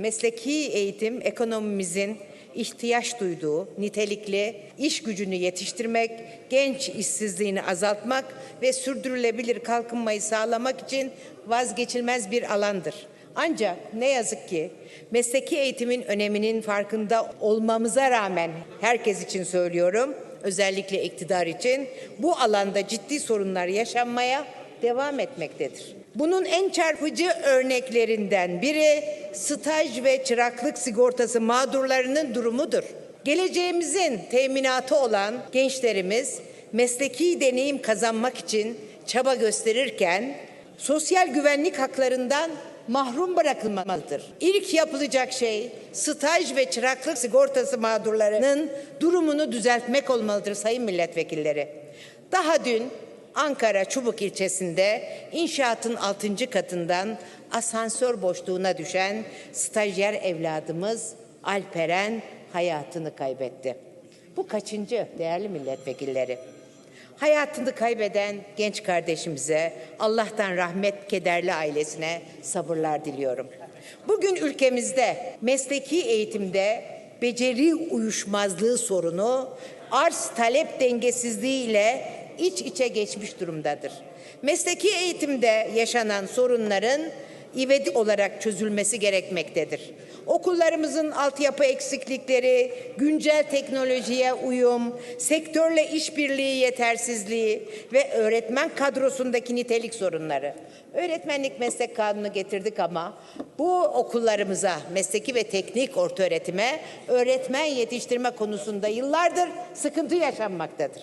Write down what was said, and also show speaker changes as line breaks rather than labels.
mesleki eğitim ekonomimizin ihtiyaç duyduğu nitelikli iş gücünü yetiştirmek, genç işsizliğini azaltmak ve sürdürülebilir kalkınmayı sağlamak için vazgeçilmez bir alandır. Ancak ne yazık ki mesleki eğitimin öneminin farkında olmamıza rağmen herkes için söylüyorum, özellikle iktidar için bu alanda ciddi sorunlar yaşanmaya devam etmektedir. Bunun en çarpıcı örneklerinden biri staj ve çıraklık sigortası mağdurlarının durumudur. Geleceğimizin teminatı olan gençlerimiz mesleki deneyim kazanmak için çaba gösterirken sosyal güvenlik haklarından mahrum bırakılmamalıdır. İlk yapılacak şey staj ve çıraklık sigortası mağdurlarının durumunu düzeltmek olmalıdır sayın milletvekilleri. Daha dün Ankara Çubuk ilçesinde inşaatın 6. katından asansör boşluğuna düşen stajyer evladımız Alperen hayatını kaybetti. Bu kaçıncı değerli milletvekilleri? Hayatını kaybeden genç kardeşimize Allah'tan rahmet kederli ailesine sabırlar diliyorum. Bugün ülkemizde mesleki eğitimde beceri uyuşmazlığı sorunu arz talep dengesizliği ile iç içe geçmiş durumdadır. Mesleki eğitimde yaşanan sorunların ivedi olarak çözülmesi gerekmektedir. Okullarımızın altyapı eksiklikleri, güncel teknolojiye uyum, sektörle işbirliği yetersizliği ve öğretmen kadrosundaki nitelik sorunları. Öğretmenlik meslek kanunu getirdik ama bu okullarımıza, mesleki ve teknik ortaöğretime öğretmen yetiştirme konusunda yıllardır sıkıntı yaşanmaktadır.